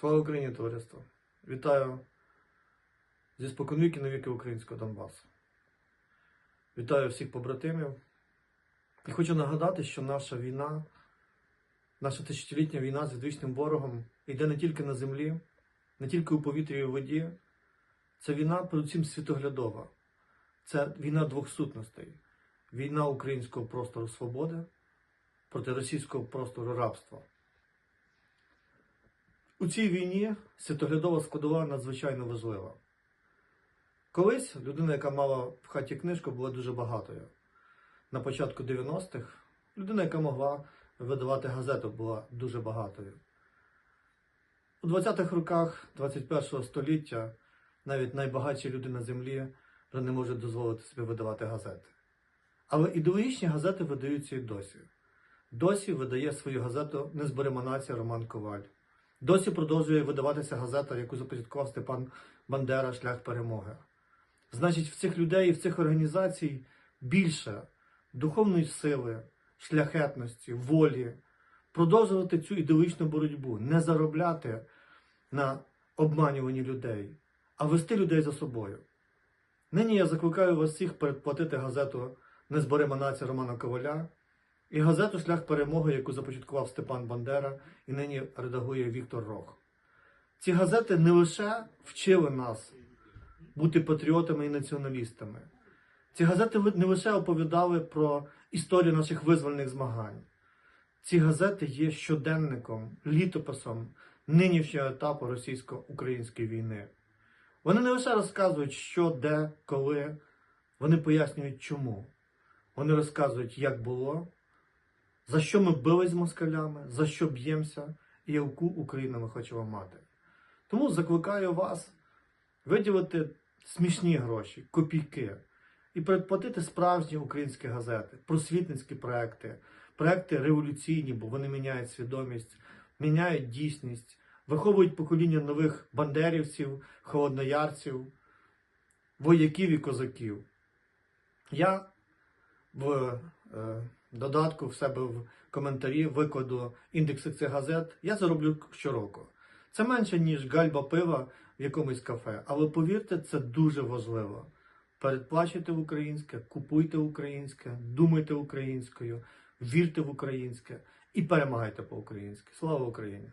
Слава Україні, товариство! Вітаю зі споконвіки на віки українського Донбасу. Вітаю всіх побратимів. І хочу нагадати, що наша війна, наша тисячолітня війна з відвічним ворогом йде не тільки на землі, не тільки у повітрі і у воді. Це війна, передусім, світоглядова. Це війна двох сутностей. Війна українського простору свободи проти російського простору рабства. У цій війні світоглядова складова надзвичайно важлива. Колись людина, яка мала в хаті книжку, була дуже багатою. На початку 90-х людина, яка могла видавати газету, була дуже багатою. У 20-х роках 21-го століття навіть найбагатші люди на землі вже не можуть дозволити собі видавати газети. Але ідеологічні газети видаються і досі. Досі видає свою газету Незборима нація Роман Коваль. Досі продовжує видаватися газета, яку започаткував Степан Бандера Шлях перемоги. Значить, в цих людей в цих організацій більше духовної сили, шляхетності, волі продовжувати цю ідеологічну боротьбу, не заробляти на обманюванні людей, а вести людей за собою. Нині я закликаю вас всіх передплатити газету Незборима нація Романа Коваля і газету Шлях перемоги, яку започаткував Степан Бандера і нині редагує Віктор Рох. Ці газети не лише вчили нас бути патріотами і націоналістами. Ці газети не лише оповідали про історію наших визвольних змагань. Ці газети є щоденником, літописом нинішнього етапу російсько-української війни. Вони не лише розказують, що, де, коли, вони пояснюють, чому. Вони розказують, як було, за що ми бились з москалями, за що б'ємося і яку Україну ми хочемо мати. Тому закликаю вас виділити смішні гроші, копійки і передплатити справжні українські газети, просвітницькі проекти, проекти революційні, бо вони міняють свідомість, міняють дійсність, виховують покоління нових бандерівців, холодноярців, вояків і козаків. Я в е, додатку в себе в коментарі викладу індекси цих газет. Я зароблю щороку. Це менше, ніж гальба пива в якомусь кафе. Але повірте, це дуже важливо. Передплачуйте в українське, купуйте українське, думайте українською, вірте в українське і перемагайте по-українськи. Слава Україні!